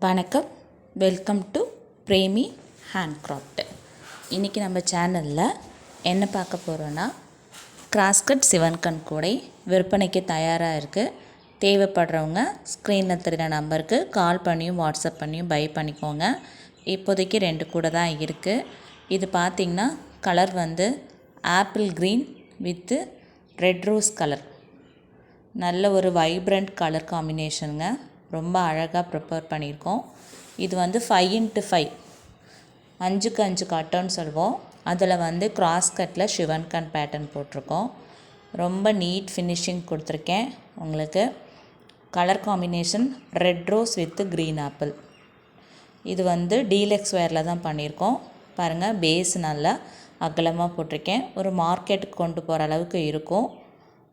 வணக்கம். Welcome to Premi handcraft இன்றைக்கி நம்ம சேனலில் என்ன பார்க்க போகிறோன்னா கிராஸ்கட் சிவன்கண் கூடை விற்பனைக்கு தயாராக இருக்குது தேவைப்படுறவங்க ஸ்க்ரீனில் தெரிகிற நம்பருக்கு கால் பண்ணியும் வாட்ஸ்அப் பண்ணியும் பை பண்ணிக்கோங்க. இப்போதைக்கு ரெண்டு கூட தான் இருக்குது இது பார்த்திங்கன்னா கலர் வந்து apple green with red rose colour நல்ல ஒரு வைப்ரண்ட் கலர் காம்பினேஷனுங்க ரொம்ப அழகாக ப்ரிப்பேர் பண்ணியிருக்கோம். இது வந்து ஃபைவ் இன்ட்டு ஃபைவ் அஞ்சுக்கு அஞ்சு கட்டன்னு சொல்லுவோம் அதில் வந்து கிராஸ் கட்டில் சிவன்கன் பேட்டர்ன் போட்டிருக்கோம். ரொம்ப நீட் ஃபினிஷிங் கொடுத்துருக்கேன் உங்களுக்கு. Colour combination red rose with green apple இது வந்து டீலக்ஸ் வேரில் தான் பண்ணியிருக்கோம். பாருங்கள் பேஸ் நல்லா அகலமாக போட்டிருக்கேன். ஒரு மார்க்கெட்டுக்கு கொண்டு போகிற அளவுக்கு இருக்கும்.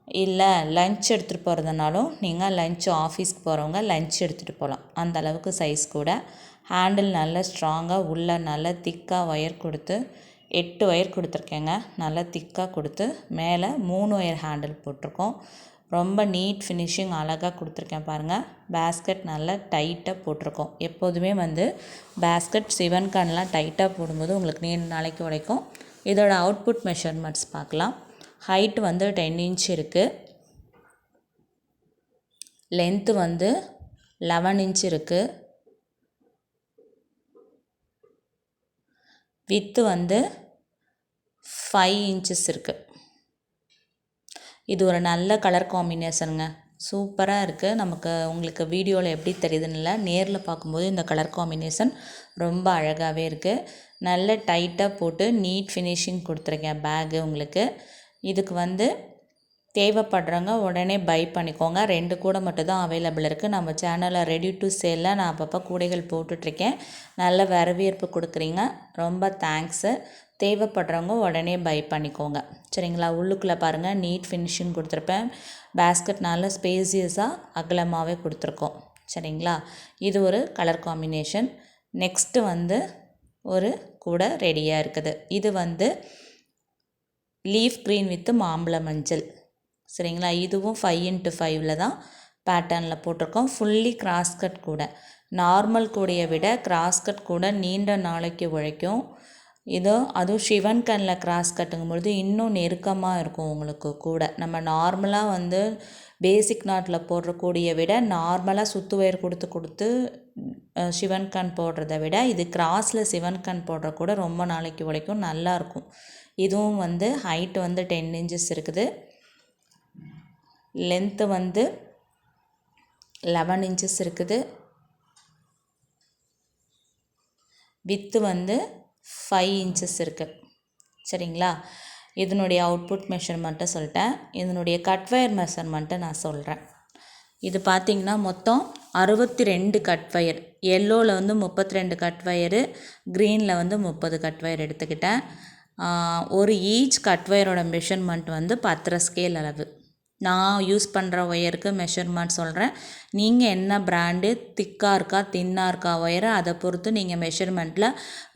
இல்லை லஞ்ச் எடுத்துகிட்டு போகிறதுனாலும் நீங்கள் லஞ்ச் ஆஃபீஸ்க்கு போகிறவங்க லஞ்ச் எடுத்துகிட்டு போகலாம் அந்த அளவுக்கு சைஸ் கூட. ஹேண்டில் நல்லா ஸ்ட்ராங்காக உள்ளே நல்லா திக்காக ஒயர் கொடுத்து எட்டு ஒயர் கொடுத்துருக்கேங்க. நல்லா திக்காக கொடுத்து மேலே மூணு ஒயர் ஹேண்டில் போட்டிருக்கோம். ரொம்ப நீட் ஃபினிஷிங் அழகாக கொடுத்துருக்கேன் பாருங்கள் பேஸ்கெட் நல்லா டைட்டாக போட்டிருக்கோம். எப்போதுமே வந்து பேஸ்கெட் சிவன் கன்லாம் டைட்டாக போடும்போது உங்களுக்கு நீண்ட நாளைக்கு உடைக்கும். இதோட அவுட்புட் மெஷர்மெண்ட்ஸ் பார்க்கலாம். ஹைட் வந்து டென் இன்ச் இருக்குது லென்த்து வந்து லெவன் இன்ச் இருக்குது வித்து வந்து ஃபைவ் இன்ச்சஸ் இருக்குது இது ஒரு நல்ல கலர் காம்பினேஷனுங்க சூப்பராக இருக்குது நமக்கு உங்களுக்கு வீடியோவில் எப்படி தெரியுதுன்னு இல்லை நேரில் பார்க்கும்போது இந்த கலர் காம்பினேஷன் ரொம்ப அழகாகவே இருக்குது நல்ல டைட்டாக போட்டு நீட் ஃபினிஷிங் கொடுத்துருக்கேன் பேகு உங்களுக்கு. இதுக்கு வந்து தேவைப்படுறவங்க உடனே பை பண்ணிக்கோங்க. ரெண்டு கூடை மட்டும் தான் அவைலபிள் இருக்குது நம்ம சேனலில் ரெடி டு சேலில் நான் அப்பப்போ கூடைகள் போட்டுட்ருக்கேன். நல்ல வரவேற்பு கொடுக்குறீங்க. ரொம்ப தேங்க்ஸு தேவைப்படுறவங்க உடனே பை பண்ணிக்கோங்க. சரிங்களா? உள்ளுக்குள்ளே பாருங்கள் நீட் ஃபினிஷிங் கொடுத்துருப்பேன். பேஸ்கெட் நல்ல ஸ்பேசியஸாக அகலமாகவே கொடுத்துருக்கோம். சரிங்களா? இது ஒரு கலர் காம்பினேஷன் நெக்ஸ்ட்டு வந்து ஒரு கூடை ரெடியாக இருக்குது. இது வந்து லீஃப் க்ரீன் வித்து மாம்பழ மஞ்சள். சரிங்களா? இதுவும் ஃபைவ் இன்ட்டு ஃபைவ்ல தான் பேட்டர்னில் போட்டிருக்கோம். ஃபுல்லி கிராஸ்கட் கூட. நார்மல் கூடையை விட கிராஸ்கட் கூட நீண்ட நாளைக்கு உழைக்கும். இதோ அதுவும் சிவன் கண்ணில் கிராஸ் கட்டுங்கும் பொழுது இன்னும் நெருக்கமாக இருக்கும் உங்களுக்கு கூட. நம்ம நார்மலாக வந்து பேசிக் நாட்டில் போடுற கூடிய விட நார்மலாக சுத்து வயர் கொடுத்து கொடுத்து சிவன் கண் போடுறத விட இது கிராஸில் சிவன் கண் போடுற கூட ரொம்ப நாளைக்கு உழைக்கும். நல்லாயிருக்கும் இதுவும் வந்து ஹைட் வந்து டென் இன்ச்சஸ் இருக்குது. லென்த்து வந்து லெவன் இன்ச்சஸ் இருக்குது. வித்து வந்து ஃபைவ் இன்ச்சஸ் இருக்குது சரிங்களா? இதனுடைய அவுட்புட் மெஷர்மெண்ட்டை சொல்லிட்டேன். இதனுடைய கட்வயர் மெஷர்மெண்ட்டை நான் சொல்கிறேன் இது பார்த்திங்கன்னா மொத்தம் அறுபத்தி ரெண்டு கட்வயர் எல்லோவில் வந்து முப்பத்தி ரெண்டு கட்வயரு க்ரீனில் வந்து முப்பது கட்வயர் எடுத்துக்கிட்டேன். ஒரு ஈச் கட் ஒயரோட மெஷர்மெண்ட் வந்து பத்தரை ஸ்கேல் அளவு. நான் யூஸ் பண்ணுற ஒயருக்கு மெஷர்மெண்ட் சொல்கிறேன் நீங்கள் என்ன ப்ராண்டு திக்காக இருக்கா தின்னாக இருக்கா ஒயரை அதை பொறுத்து நீங்கள் மெஷர்மெண்ட்டில்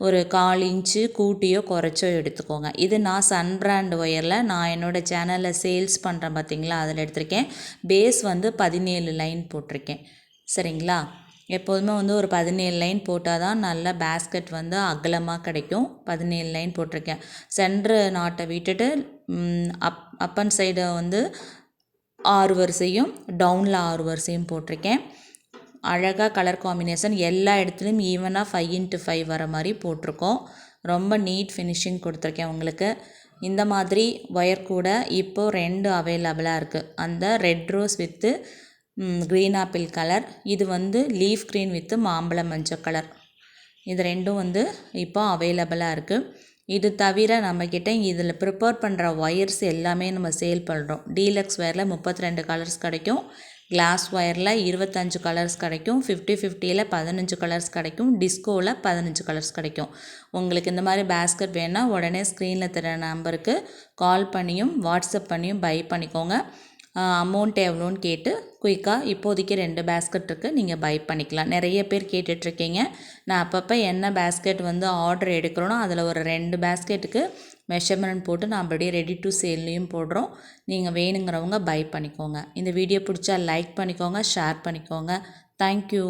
ஒரு கால் இன்ச்சு கூட்டியோ குறைச்சோ எடுத்துக்கோங்க. இது நான் சன் பிராண்ட் ஒயரில் நான் என்னோடய சேனலில் சேல்ஸ் பண்ணுறேன் பார்த்தீங்களா அதில் எடுத்திருக்கேன். பேஸ் வந்து பதினேழு லைன் போட்டிருக்கேன். சரிங்களா? எப்போதுமே வந்து ஒரு பதினேழு லைன் போட்டால் தான் நல்ல பேஸ்கெட் வந்து அகலமாக கிடைக்கும். பதினேழு லைன் போட்டிருக்கேன். சென்ட்ரு நாட்டை விட்டுட்டு அப் அப்பன் சைடை வந்து ஆறு வரிசையும் டவுனில் ஆறு வரிசையும் போட்டிருக்கேன். அழகாக கலர் காம்பினேஷன் எல்லா இடத்துலையும் ஈவனாக ஃபைவ் இன்ட்டு ஃபைவ் வர மாதிரி போட்டிருக்கோம். ரொம்ப நீட் ஃபினிஷிங் கொடுத்துருக்கேன் உங்களுக்கு. இந்த மாதிரி ஒயர் கூட இப்போது ரெண்டு அவைலபிளாக இருக்குது அந்த red rose with green apple colour இது வந்து லீஃப் க்ரீன் வித்து மாம்பழ மஞ்சள் கலர் இது ரெண்டும் வந்து இப்போ அவைலபிளாக இருக்குது இது தவிர நம்மக்கிட்ட இதில் ப்ரிப்பேர் பண்ணுற ஒயர்ஸ் எல்லாமே நம்ம சேல் பண்ணுறோம் டீலக்ஸ் ஒயரில் முப்பத்தி ரெண்டு கலர்ஸ் கிடைக்கும். கிளாஸ் ஒயரில் இருபத்தஞ்சு கலர்ஸ் கிடைக்கும். ஃபிஃப்டி ஃபிஃப்டியில் பதினஞ்சு கலர்ஸ் கிடைக்கும். டிஸ்கோவில் பதினஞ்சு கலர்ஸ் கிடைக்கும். உங்களுக்கு இந்த மாதிரி பேஸ்கெட் வேணால் உடனே ஸ்க்ரீனில் தர நம்பருக்கு கால் பண்ணியும் வாட்ஸ்அப் பண்ணியும் பை பண்ணிக்கோங்க. அமௌண்ட் எவ்வளோன்னு கேட்டு குயிக்காக இப்போதைக்கு ரெண்டு பேஸ்கெட் இருக்குது நீங்கள் பை பண்ணிக்கலாம். நிறைய பேர் கேட்டுட்ருக்கீங்க. நான் அப்பப்போ என்ன பேஸ்கெட் வந்து ஆர்டர் எடுக்கிறோனோ அதில் ஒரு ரெண்டு பேஸ்கெட்டுக்கு மெஷர்மெண்ட் போட்டு நான் அப்படியே ரெடி டு சேல்லையும் போடுறோம். நீங்கள் வேணுங்கிறவங்க பை பண்ணிக்கோங்க. இந்த வீடியோ பிடிச்சா லைக் பண்ணிக்கோங்க ஷேர் பண்ணிக்கோங்க. தேங்க்யூ